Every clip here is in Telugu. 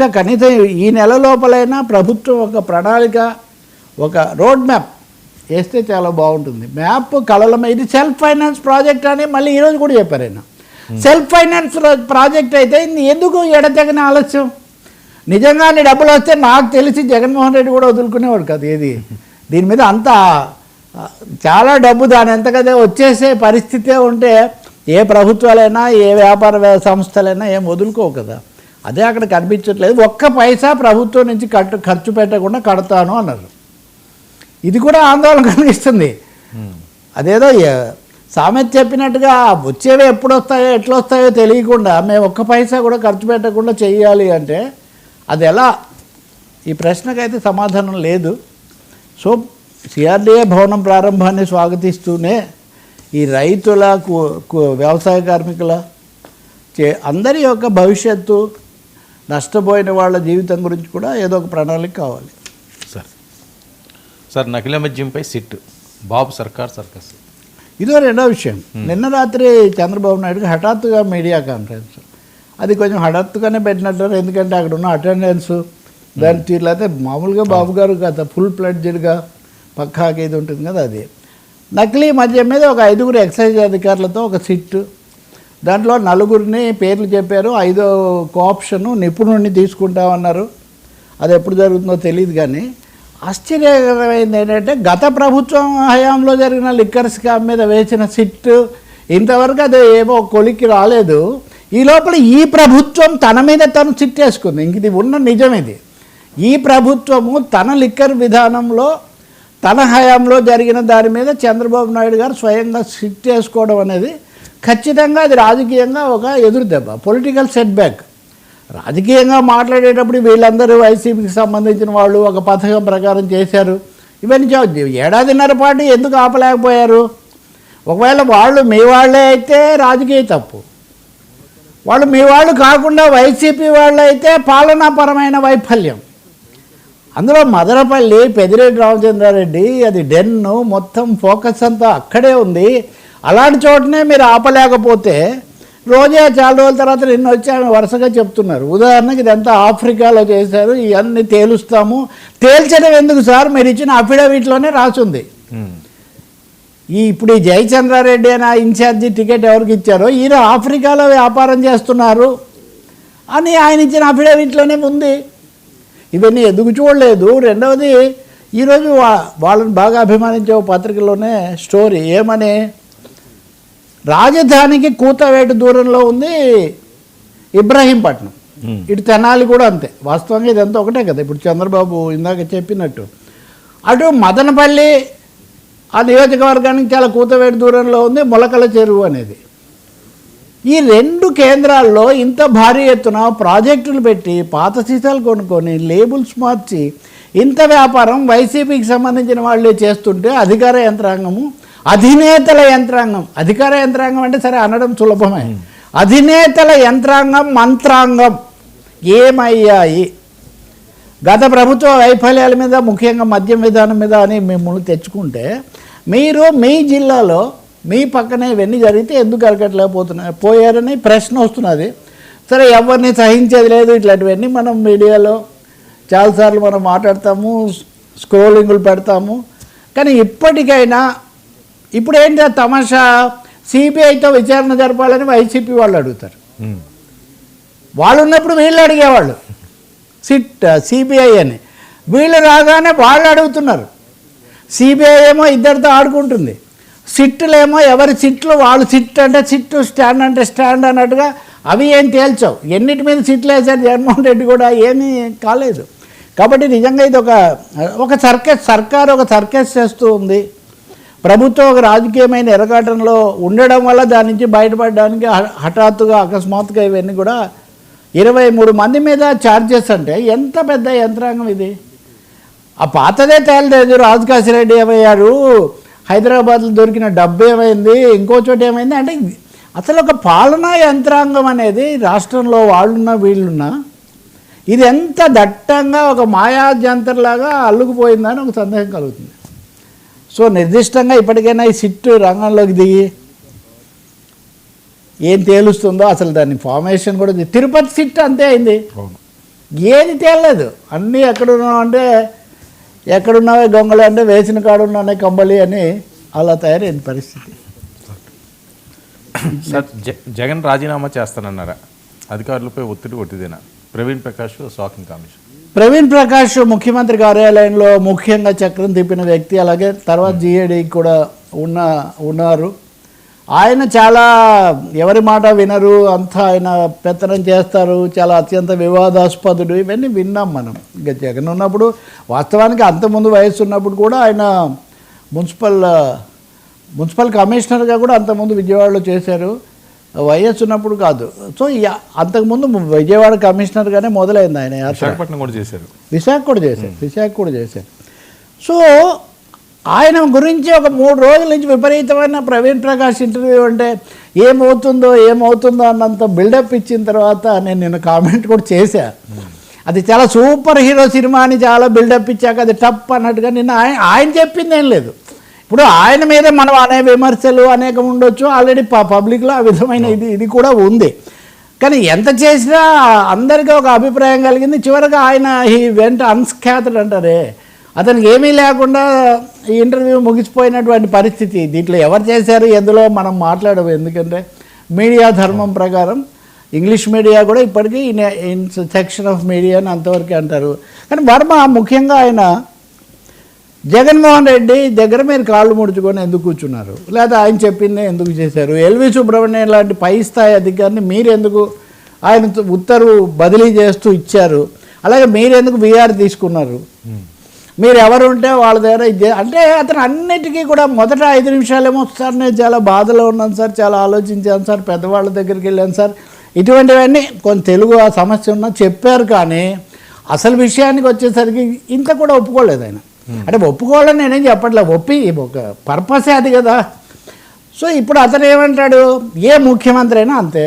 బహుశా కనీసం ఈ నెల లోపలైనా ప్రభుత్వం ఒక ప్రణాళిక ఒక రోడ్ మ్యాప్ వేస్తే చాలా బాగుంటుంది. మ్యాప్ కళల ఇది సెల్ఫ్ ఫైనాన్స్ ప్రాజెక్ట్ అని మళ్ళీ ఈరోజు కూడా చెప్పారు ఆయన. సెల్ఫ్ ఫైనాన్స్ ప్రాజెక్ట్ అయితే ఎందుకు ఎడతెగని ఆలస్యం? నిజంగానే డబ్బులు వస్తే నాకు తెలిసి జగన్మోహన్ రెడ్డి కూడా వదులుకునేవాడు కదా ఏది. దీని మీద అంత చాలా డబ్బు దాని ఎంతకదే వచ్చేసే పరిస్థితే ఉంటే ఏ ప్రభుత్వాలైనా ఏ వ్యాపార వ్య- సంస్థలైనా ఏం వదులుకోవు కదా. అదే అక్కడ కనిపించట్లేదు. ఒక్క పైసా ప్రభుత్వం నుంచి కట్టు ఖర్చు పెట్టకుండా కడతాను అన్నారు. ఇది కూడా ఆందోళన కలిగిస్తుంది. అదేదో ఏ- సామెత చెప్పినట్టుగా వచ్చేవి ఎప్పుడు వస్తాయో ఎట్లా వస్తాయో తెలియకుండా మేము ఒక్క పైసా కూడా ఖర్చు పెట్టకుండా చెయ్యాలి అంటే అది ఎలా? ఈ ప్రశ్నకైతే సమాధానం లేదు. సో సిఆర్డీఏ భవనం ప్రారంభాన్ని స్వాగతిస్తూనే ఈ రైతుల వ్యవసాయ కార్మికుల చే అందరి యొక్క భవిష్యత్తు నష్టపోయిన వాళ్ళ జీవితం గురించి కూడా ఏదో ఒక ప్రణాళిక కావాలి. సార్ సార్ నకిలీ మద్యంపై సిట్ బాబు సర్కార్ సర్కస్. ఇదో రెండో విషయం. నిన్న రాత్రి చంద్రబాబు నాయుడుకి హఠాత్తుగా మీడియా కాన్ఫరెన్స్. అది కొంచెం హఠాత్తుగానే పెట్టినట్టు ఎందుకంటే అక్కడ ఉన్న అటెండెన్స్ దాని తీరులో అయితే మామూలుగా బాబు గారు కదా ఫుల్ ప్లడ్జెడ్గా పక్కాగా ఇది ఉంటుంది కదా అది. నకిలీ మద్యం మీద ఒక ఐదుగురు ఎక్సైజ్ అధికారులతో ఒక సిట్టు దాంట్లో నలుగురిని పేర్లు చెప్పారు ఐదో కోఆప్షను నిపుణుడిని తీసుకుంటామన్నారు. అది ఎప్పుడు జరుగుతుందో తెలియదు కానీ ఆశ్చర్యకరమైంది ఏంటంటే గత ప్రభుత్వం హయాంలో జరిగిన లిక్కర్ స్కామ్ మీద వేసిన సిట్ ఇంతవరకు అది ఏమో కొలికి రాలేదు. ఈ లోపల ఈ ప్రభుత్వం తన మీద తను సిట్ వేసుకుంది. ఇంక ఇది ఉన్న నిజం ఇది. ఈ ప్రభుత్వము తన లిక్కర్ విధానంలో తన హయాంలో జరిగిన దాని మీద చంద్రబాబు నాయుడు గారు స్వయంగా సిట్ చేసుకోవడం అనేది ఖచ్చితంగా అది రాజకీయంగా ఒక ఎదురు దెబ్బ పొలిటికల్ సెట్ బ్యాక్ రాజకీయంగా మాట్లాడేటప్పుడు వీళ్ళందరూ వైసీపీకి సంబంధించిన వాళ్ళు ఒక పథకం ప్రకారం చేశారు. ఇవన్నీ ఏడాదిన్నర పాటు ఎందుకు ఆపలేకపోయారు? ఒకవేళ వాళ్ళు మీ వాళ్ళే అయితే రాజకీయ తప్పు. వాళ్ళు మీ వాళ్ళు కాకుండా వైసీపీ వాళ్ళు అయితే పాలనాపరమైన వైఫల్యం. అందులో మదనపల్లి పెదిరెడ్డి రామచంద్రారెడ్డి అది డెన్ను మొత్తం ఫోకస్ అంతా అక్కడే ఉంది. అలాంటి చోటనే మీరు ఆపలేకపోతే రోజే చాలా రోజుల తర్వాత నిన్న వచ్చి ఆమె వరుసగా చెప్తున్నారు. ఉదాహరణకి ఇదంతా ఆఫ్రికాలో చేశారు ఇవన్నీ తేలుస్తాము. తేల్చడం ఎందుకు సార్? మీరు ఇచ్చిన అఫిడవిట్లోనే రాసుంది. ఈ ఇప్పుడు ఈ జయచంద్రారెడ్డి అనే ఇన్ఛార్జి టికెట్ ఎవరికి ఇచ్చారో ఈయన ఆఫ్రికాలో వ్యాపారం చేస్తున్నారు అని ఆయన ఇచ్చిన అఫిడవిట్లోనే ఉంది. ఇవన్నీ ఎందుకు చూడలేదు? రెండవది ఈరోజు వా- వాళ్ళని బాగా అభిమానించే పత్రికలోనే స్టోరీ ఏమని? రాజధానికి కూతవేటు దూరంలో ఉంది ఇబ్రాహీంపట్నం. ఇటు తెనాలి కూడా అంతే. వాస్తవంగా ఇదంతా ఒకటే కదా. ఇప్పుడు చంద్రబాబు ఇందాక చెప్పినట్టు. అటు మదనపల్లి ఆ నియోజకవర్గానికి చాలా కూతవేటు దూరంలో ఉంది మొలకల చెరువు అనేది. ఈ రెండు కేంద్రాల్లో ఇంత భారీ ఎత్తున ప్రాజెక్టులు పెట్టి పాత సీసాలు కొనుక్కొని లేబుల్స్ మార్చి ఇంత వ్యాపారం వైసీపీకి సంబంధించిన వాళ్ళే చేస్తుంటే అధికార యంత్రాంగము అధినేతల యంత్రాంగం అధికార యంత్రాంగం అంటే సరే అనడం సులభమే. అధినేతల యంత్రాంగం మంత్రాంగం ఏమయ్యాయి? గత ప్రభుత్వ వైఫల్యాల మీద ముఖ్యంగా మద్యం విధానం మీద అని మిమ్మల్ని తెచ్చుకుంటే మీరు మీ జిల్లాలో మీ పక్కనే ఇవన్నీ జరిగితే ఎందుకు అరకట్లేకపోతున్నారు పోయారని ప్రశ్న వస్తున్నది. సరే ఎవరిని సహించేది లేదు ఇట్లాంటివన్నీ మనం మీడియాలో చాలాసార్లు మనం మాట్లాడతాము స్క్రోలింగులు పెడతాము. కానీ ఇప్పటికైనా ఇప్పుడు ఏంటి తమాషా? సిబిఐతో విచారణ జరపాలని వైసీపీ వాళ్ళు అడుగుతారు. వాళ్ళు ఉన్నప్పుడు వీళ్ళు అడిగేవాళ్ళు. సిట్ సిబిఐ అని. వీళ్ళు రాగానే వాళ్ళు అడుగుతున్నారు. సిబిఐ ఏమో ఇద్దరితో ఆడుకుంటుంది. సిట్టులేమో ఎవరి సిట్లు వాళ్ళు సిట్ అంటే సిట్టు స్టాండ్ అంటే స్టాండ్ అన్నట్టుగా అవి ఏం తేల్చవు. ఎన్నిటి మీద సిట్లు వేశారు జగన్మోహన్ రెడ్డి కూడా ఏమీ కాలేదు. కాబట్టి నిజంగా ఇది ఒక ఒక సర్కస్ సర్కారు ఒక సర్కస్ చేస్తూ ఉంది. ప్రభుత్వం ఒక రాజకీయమైన ఎరగాటంలో ఉండడం వల్ల దాని నుంచి బయటపడడానికి హఠాత్తుగా అకస్మాత్తుగా ఇవన్నీ కూడా ఇరవై మూడు మంది మీద ఛార్జెస్ అంటే ఎంత పెద్ద యంత్రాంగం ఇది? ఆ పాతదే తేలలేదు. రాజకాశిరెడ్డి ఏమయ్యారు హైదరాబాద్లో దొరికిన డబ్బు ఏమైంది? ఇంకో చోట ఏమైంది? అంటే అసలు ఒక పాలనా యంత్రాంగం అనేది రాష్ట్రంలో వాళ్ళున్నా వీళ్ళున్నా ఇది ఎంత దట్టంగా ఒక మాయా జంతర్లాగా అల్లుకుపోయిందని ఒక సందేహం కలుగుతుంది. సో నిర్దిష్టంగా ఇప్పటికైనా ఈ సిట్టు రంగంలోకి దిగి ఏం తేలుస్తుందో అసలు దాని ఫార్మేషన్ కూడా తిరుపతి సిట్ అంతే అయింది. ఏది తేలలేదు. అన్నీ ఎక్కడున్నావు అంటే ఎక్కడున్నావే గొంగళి అంటే వేసిన కాడున్నానే కంబలి అని అలా తయారైంది పరిస్థితి. సార్ జగన్ రాజీనామా చేస్తానన్నారా? అధికారులపై ఒత్తిడి ఒట్టిదేనా ప్రవీణ్ ప్రకాష్ షాకింగ్ కమిషన్ ప్రవీణ్ ప్రకాష్ ముఖ్యమంత్రి కార్యాలయంలో ముఖ్యంగా చక్రం తిప్పిన వ్యక్తి అలాగే తర్వాత జిఏడి కూడా ఉన్న ఉన్నారు. ఆయన చాలా ఎవరి మాట వినరు అంతా ఆయన పెత్తనం చేస్తారు చాలా అత్యంత వివాదాస్పదుడు ఇవన్నీ విన్నాం మనం. ఇంకా జగన్ ఉన్నప్పుడు వాస్తవానికి అంతకుముందు వయసు ఉన్నప్పుడు కూడా ఆయన మున్సిపల్ మున్సిపల్ కమిషనర్గా కూడా అంతకుముందు విజయవాడలో చేశారు. వైఎస్ ఉన్నప్పుడు కాదు. సో అంతకుముందు విజయవాడ కమిషనర్గానే మొదలైంది ఆయన విశాఖపట్నం కూడా చేశారు. విశాఖ కూడా చేశారు విశాఖ కూడా చేశారు. సో ఆయన గురించి ఒక మూడు రోజుల నుంచి విపరీతమైన ప్రవీణ్ ప్రకాష్ ఇంటర్వ్యూ అంటే ఏమవుతుందో ఏమవుతుందో అన్నంత బిల్డప్ ఇచ్చిన తర్వాత నేను నిన్న కామెంట్ కూడా చేశా. అది చాలా సూపర్ హీరో సినిమా అని చాలా బిల్డప్ ఇచ్చాక అది టప్ అన్నట్టుగా నిన్న ఆయన ఆయన చెప్పింది ఏం లేదు. ఇప్పుడు ఆయన మీద మనం అనే విమర్శలు అనేకం ఉండొచ్చు. ఆల్రెడీ పబ్లిక్లో ఆ విధమైన ఇది ఇది కూడా ఉంది. కానీ ఎంత చేసినా అందరికీ ఒక అభిప్రాయం కలిగింది. చివరికి ఆయన ఈ వెంట అన్స్ఖ్యాతుడు అంటారే. అతనికి ఏమీ లేకుండా ఈ ఇంటర్వ్యూ ముగిసిపోయినటువంటి పరిస్థితి. దీంట్లో ఎవరు చేశారు ఎందులో మనం మాట్లాడము. ఎందుకంటే మీడియా ధర్మం ప్రకారం ఇంగ్లీష్ మీడియా కూడా ఇప్పటికీ ఇన్ సెక్షన్ ఆఫ్ మీడియా అని అంతవరకు అంటారు. కానీ వర్మ ముఖ్యంగా ఆయన జగన్మోహన్ రెడ్డి దగ్గర మీరు కాళ్ళు ముడుచుకొని ఎందుకు కూర్చున్నారు? లేదా ఆయన చెప్పిందే ఎందుకు చేశారు? ఎల్వి సుబ్రహ్మణ్యం లాంటి పై స్థాయి అధికారిని మీరు ఎందుకు ఆయన ఉత్తర్వు బదిలీ చేస్తూ ఇచ్చారు? అలాగే మీరెందుకు వీఆర్ తీసుకున్నారు? మీరు ఎవరు ఉంటే వాళ్ళ దగ్గర ఇది. అంటే అతను అన్నిటికీ కూడా మొదట ఐదు నిమిషాలేమో సార్ నేను చాలా బాధలో ఉన్నాను సార్ చాలా ఆలోచించాను సార్ పెద్దవాళ్ళ దగ్గరికి వెళ్ళాను సార్. ఇటువంటివన్నీ కొంత తెలుగు ఆ సమస్య ఉన్నా చెప్పారు కానీ అసలు విషయానికి వచ్చేసరికి ఇంత కూడా ఒప్పుకోలేదు ఆయన. అంటే ఒప్పుకోవాలని నేనేం చెప్పట్లేదు ఒప్పి ఒక పర్పసే అది కదా. సో ఇప్పుడు అతను ఏమంటాడు? ఏ ముఖ్యమంత్రి అయినా అంతే.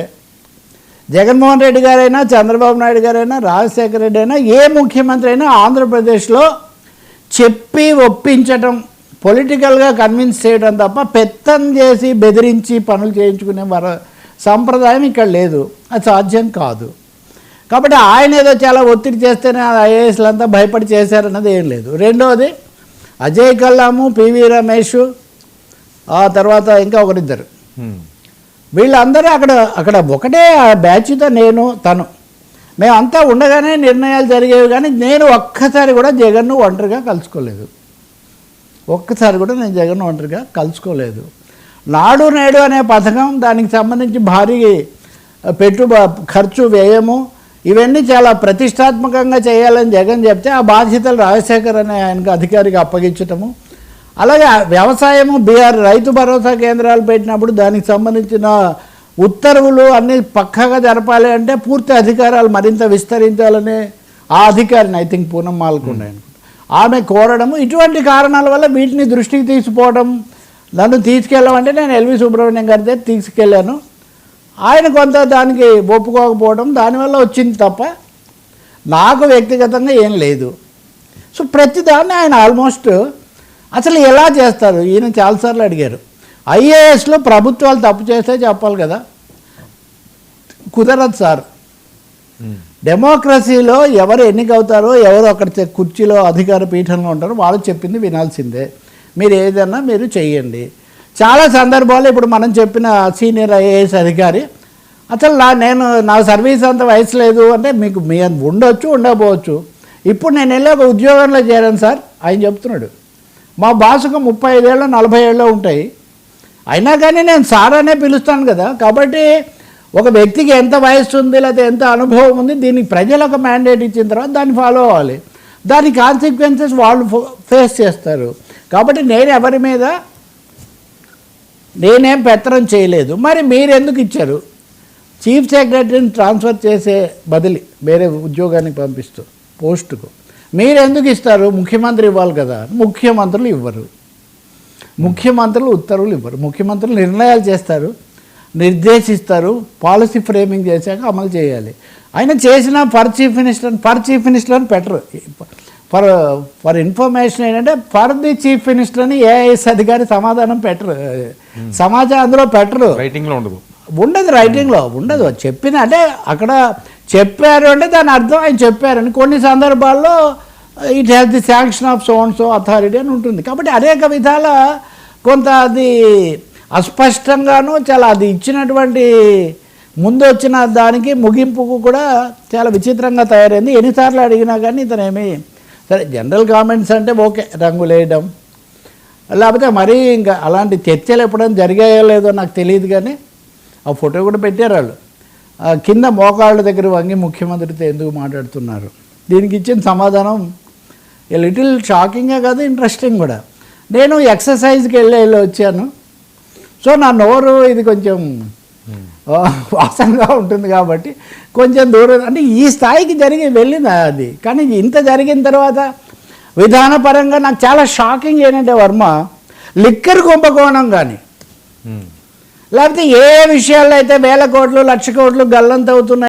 జగన్మోహన్ రెడ్డి గారైనా చంద్రబాబు నాయుడు గారైనా రాజశేఖర రెడ్డి అయినా ఏ ముఖ్యమంత్రి అయినా ఆంధ్రప్రదేశ్లో చెప్పి ఒప్పించటం పొలిటికల్గా కన్విన్స్ చేయడం తప్ప పెత్తం చేసి బెదిరించి పనులు చేయించుకునే వర సంప్రదాయం ఇక్కడ లేదు. అది సాధ్యం కాదు. కాబట్టి ఆయన ఏదో చాలా ఒత్తిడి చేస్తేనే ఐఏఎస్లు అంతా భయపడి చేశారన్నది ఏం లేదు. రెండవది అజయ్ కల్లాము పివి రమేష్ ఆ తర్వాత ఇంకా ఒకరిద్దరు. వీళ్ళందరూ అక్కడ అక్కడ ఒకటే ఆ బ్యాచ్తో నేను తను. మేమంతా ఉండగానే నిర్ణయాలు జరిగేవి కానీ నేను ఒక్కసారి కూడా జగన్ను ఒంటరిగా కలుసుకోలేదు. ఒక్కసారి కూడా నేను జగన్ ఒంటరిగా కలుసుకోలేదు. నాడు నేడు అనే పథకం దానికి సంబంధించి భారీ పెట్టు ఖర్చు వ్యయము ఇవన్నీ చాలా ప్రతిష్టాత్మకంగా చేయాలని జగన్ చెప్తే ఆ బాధ్యతలు రాజశేఖర్ అనే ఆయనకు అధికారికి అప్పగించటము. అలాగే వ్యవసాయము బీఆర్ రైతు భరోసా కేంద్రాలు పెట్టినప్పుడు దానికి సంబంధించిన ఉత్తర్వులు అన్నీ పక్కాగా జరపాలి అంటే పూర్తి అధికారాలు మరింత విస్తరించాలని ఆ అధికారిని ఐ థింక్ పూనం మాల్కొండ అనుకుంటా. ఆమె కోరడము ఇటువంటి కారణాల వల్ల వీటిని దృష్టికి తీసుకోవడం నన్ను తీసుకెళ్ళమంటే నేను ఎల్వి సుబ్రహ్మణ్యం గారి దగ్గర తీసుకెళ్ళాను. ఆయన కొంత దానికి ఒప్పుకోకపోవడం దానివల్ల వచ్చింది తప్ప నాకు వ్యక్తిగతంగా ఏం లేదు. సో ప్రతిదాన్ని ఆయన ఆల్మోస్ట్ అసలు ఎలా చేస్తారు? ఈయన చాలాసార్లు అడిగారు. ఐఏఎస్లో ప్రభుత్వాలు తప్పు చేస్తే చెప్పాలి కదా. కుదరదు సార్. డెమోక్రసీలో ఎవరు ఎన్నికవుతారో ఎవరు అక్కడ కుర్చీలో అధికార పీఠంలో ఉంటారో వాళ్ళు చెప్పింది వినాల్సిందే. మీరు ఏదన్నా మీరు చెయ్యండి. చాలా సందర్భాల్లో ఇప్పుడు మనం చెప్పిన సీనియర్ ఐఏఎస్ అధికారి అసలు నా నేను నా సర్వీస్ అంత వయసు లేదు అంటే మీకు మీ ఉండొచ్చు ఉండకపోవచ్చు ఇప్పుడు నేను వెళ్ళి ఒక ఉద్యోగంలో చేరాను సార్ ఆయన చెప్తున్నాడు. మా బాసుకు ముప్పై ఐదేళ్ళు నలభై ఏళ్ళు ఉంటాయి. అయినా కానీ నేను సార్ అనే పిలుస్తాను కదా. కాబట్టి ఒక వ్యక్తికి ఎంత వయస్సు ఉంది లేకపోతే ఎంత అనుభవం ఉంది దీనికి ప్రజలు ఒక మ్యాండేట్ ఇచ్చిన తర్వాత దాన్ని ఫాలో అవ్వాలి. దాని కాన్సిక్వెన్సెస్ వాళ్ళు ఫేస్ చేస్తారు. కాబట్టి నేను ఎవరి మీద నేనేం పెత్తనం చేయలేదు. మరి మీరు ఎందుకు ఇచ్చారు? చీఫ్ సెక్రటరీని ట్రాన్స్ఫర్ చేసే బదిలి వేరే ఉద్యోగానికి పంపిస్తూ పోస్టుకు. మీరు ఎందుకు ఇస్తారు? ముఖ్యమంత్రి ఇవ్వాలి కదా. ముఖ్యమంత్రులు ఇవ్వరు. ముఖ్యమంత్రులు ఉత్తర్వులు ఇవ్వరు. ముఖ్యమంత్రులు నిర్ణయాలు చేస్తారు నిర్దేశిస్తారు పాలసీ ఫ్రేమింగ్ చేశాక అమలు చేయాలి. ఆయన చేసిన for chief minister for chief minister అని పెట్టరు. ఫర్ ఫర్ ఇన్ఫర్మేషన్ ఏంటంటే ఫర్ ది చీఫ్ మినిస్టర్ అని ఏఐఎస్ అధికారి సమాధానం పెట్టరు. సమాచారం అందులో పెట్టరు. రైటింగ్లో ఉండదు. ఉండదు రైటింగ్లో ఉండదు. చెప్పిన అంటే అక్కడ చెప్పారు అంటే దాని అర్థం ఆయన చెప్పారని కొన్ని సందర్భాల్లో it has the sanction of so and so authority అని ఉంటుంది. కాబట్టి అనేక విధాల కొంత అది అస్పష్టంగాను చాలా అది ఇచ్చినటువంటి ముందు వచ్చిన దానికి ముగింపుకు కూడా చాలా విచిత్రంగా తయారైంది. ఎన్నిసార్లు అడిగినా కానీ ఇతనేమి సరే జనరల్ కామెంట్స్ అంటే ఓకే రంగులు వేయడం లేకపోతే మరీ ఇంకా అలాంటి చర్చలు ఎప్పుడైనా జరిగాయో లేదో నాకు తెలియదు కానీ ఆ ఫోటో కూడా పెట్టారు వాళ్ళు. ఆ కింద మోకాళ్ళ దగ్గర వంగి ముఖ్యమంత్రితో ఎందుకు మాట్లాడుతున్నారు? దీనికి ఇచ్చిన సమాధానం లిటిల్ షాకింగే కాదు ఇంట్రెస్టింగ్ కూడా. నేను ఎక్సర్సైజ్కి వెళ్ళి వెళ్ళి వచ్చాను. సో నా నోరు ఇది కొంచెం వాసనగా ఉంటుంది కాబట్టి కొంచెం దూరం అంటే ఈ స్థాయికి జరిగి వెళ్ళింది అది. కానీ ఇంత జరిగిన తర్వాత విధానపరంగా నాకు చాలా షాకింగ్ ఏంటంటే వర్మ లిక్కర్ కుంభకోణం కానీ. లేకపోతే ఏ విషయాల్లో అయితే వేల కోట్లు లక్ష కోట్లు గల్లంతవుతున్నాయి